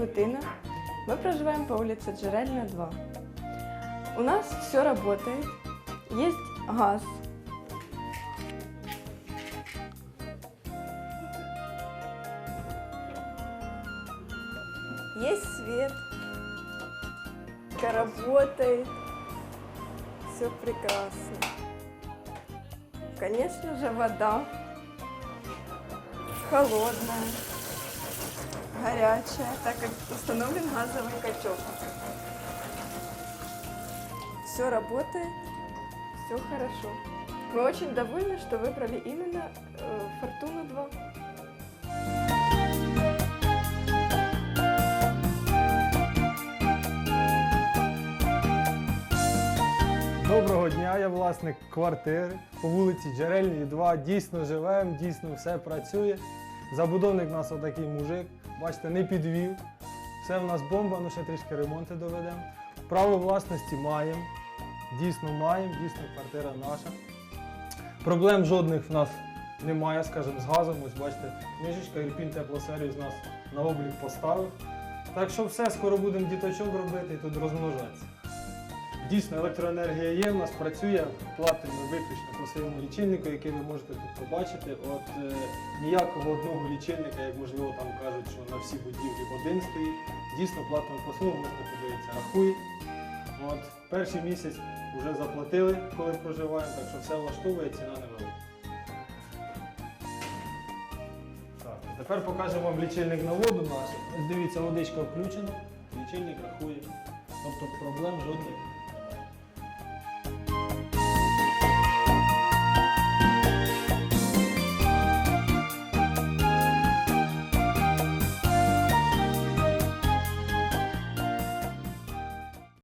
зовут Инна. Мы проживаем по улице Джерельна, 2. У нас все работает. Есть газ. Есть свет. Работает. Все прекрасно. Конечно же, вода. Холодная, горячая, так как установлен газовый котел. Все работает, все хорошо. Мы очень довольны, что выбрали именно э, Фортуну 2. Доброго дня, я власник квартири по вулиці Джерельній 2. Дійсно живемо, дійсно все працює. Забудовник у нас отакий мужик, бачите, не підвів. Це в нас бомба, ну ще трішки ремонти доведемо. Право власності маємо, дійсно маємо, дійсно квартира наша. Проблем жодних в нас немає, скажімо, з газом. Ось бачите, книжечка Ірпінь теплосервіс нас на облік поставив. Так що все, скоро будемо діточок робити і тут розмножатися. Дійсно, електроенергія є, в нас працює, платимо виключно по своєму лічильнику, який ви можете тут побачити. От е, ніякого одного лічильника, як можливо там кажуть, що на всі будівлі один стоїть. Дійсно платимо по своєму, можете подивитися, рахує. От, перший місяць вже заплатили, коли проживаємо, так що все влаштовує, ціна невелика. Так, тепер покажемо вам лічильник на воду наш. Дивіться, водичка включена, лічильник рахує. Тобто проблем жодних